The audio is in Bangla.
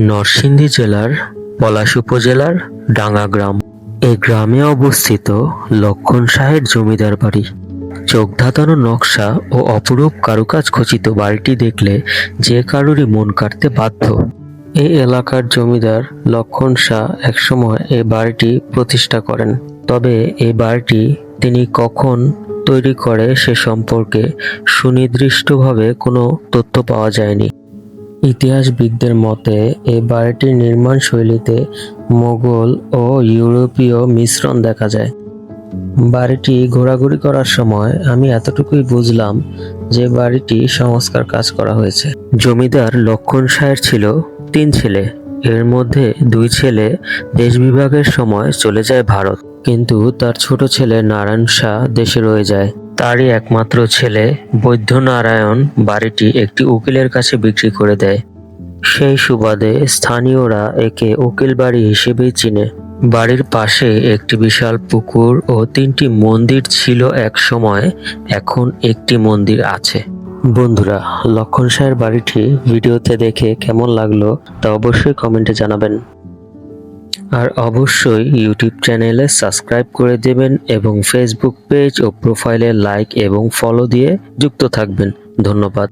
নরসিংদী জেলার পলাশ উপজেলার ডাঙ্গা গ্রাম এই গ্রামে অবস্থিত লক্ষণ শাহের জমিদার বাড়ি। চোখ ধাঁধানো নকশা ও অপরূপ কারুকাজ খচিত বাড়িটি দেখলে যে কারোরই মন কাটতে বাধ্য। এই এলাকার জমিদার লক্ষণ শাহ একসময় এই বাড়িটি প্রতিষ্ঠা করেন। তবে এই বাড়িটি তিনি কখন তৈরি করে সে সম্পর্কে সুনির্দিষ্টভাবে কোনো তথ্য পাওয়া যায়নি। ইতিহাসবিদদের মতে এই বাড়িটির নির্মাণ শৈলীতে মোগল ও ইউরোপীয় মিশ্রণ দেখা যায়। বাড়িটি ঘোরাঘুরি করার সময় আমি এতটুকুই বুঝলাম যে বাড়িটি সংস্কার কাজ করা হয়েছে। জমিদার লক্ষণ শাহের ছিল তিন ছেলে। এর মধ্যে দুই ছেলে দেশ বিভাগের সময় চলে যায় ভারত। কিন্তু তার ছোট ছেলে নারায়ণ শাহ দেশে রয়ে যায়। তারই একমাত্র ছেলে বৈদ্যনারায়ণ বাড়িটি একটি উকিলের কাছে বিক্রি করে দেয়। সেই সুবাদে স্থানীয়রা একে উকিল বাড়ি হিসেবেই চিনে। বাড়ির পাশে একটি বিশাল পুকুর ও তিনটি মন্দির ছিল এক সময়, এখন একটি মন্দির আছে। বন্ধুরা, লক্ষণ সাহের বাড়িটি ভিডিওতে দেখে কেমন লাগল তা অবশ্যই কমেন্টে জানাবেন। আর অবশ্যই ইউটিউব চ্যানেলে সাবস্ক্রাইব করে দেবেন এবং ফেসবুক পেজ ও প্রোফাইলে লাইক এবং ফলো দিয়ে যুক্ত থাকবেন। ধন্যবাদ।